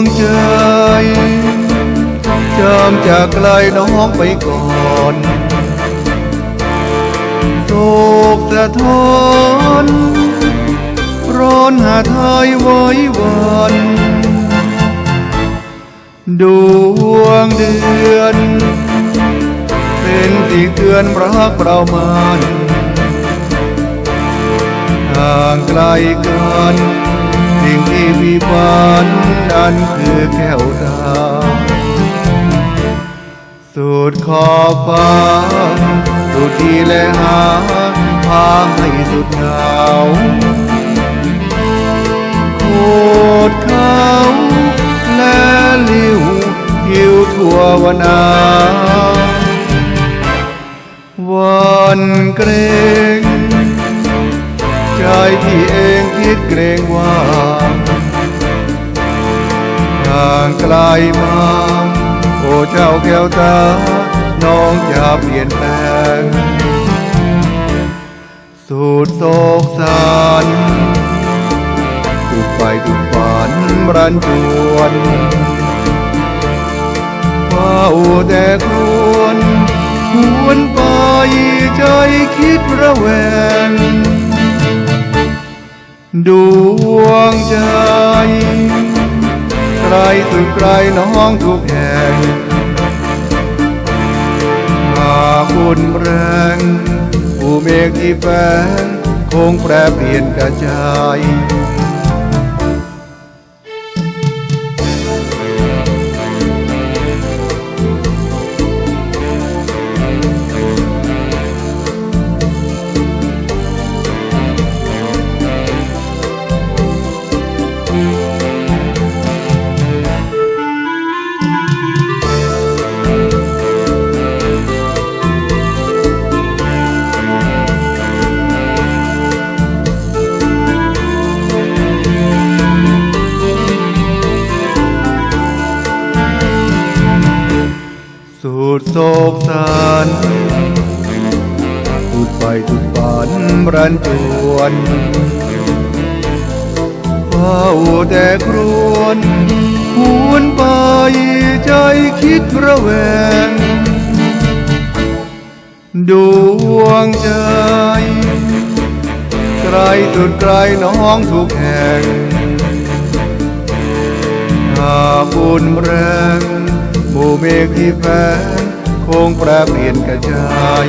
งเจยาำจากไกลน้องไปก่อนโศกสะท้อนร้อนหาทายไว้วันดวงเดือน เป็นสีเตือนรักเรามันห่างไกลกัน สิ่งที่มีฝันนั้นคือแก้วตาสุดขอบฟ้าสุดที่และหาพาให้สุดหนาวโคตรเขาและลิวหิวทั่ววนนาวันเกรงใจที่เองคิดเกรงว่า ห่างไกลมาโอ้เจ้าแก้วตา น้องจะเปลี่ยนแปลงสูดโศกสารตุกไปตุกฝันรันจวนเฝ้าแต่ครวนหวนไปใจคิดระแวงดวงใจ ไกลสุดไกลน้องทุกแห่งมาคุณแรงผู้เมฆที่แฝงคงแปรเปลี่ยนกระจาย กสารสุดไปสุดฝันรันจวนเฝ้าแต่ครวนหวนไปใจคิดระแวง ดวงใจไกลสุดไกลน้องทุกแห่งหาบุญแรงหมู่เมฆที่แฝง คงแปรเปลี่ยนกระจาย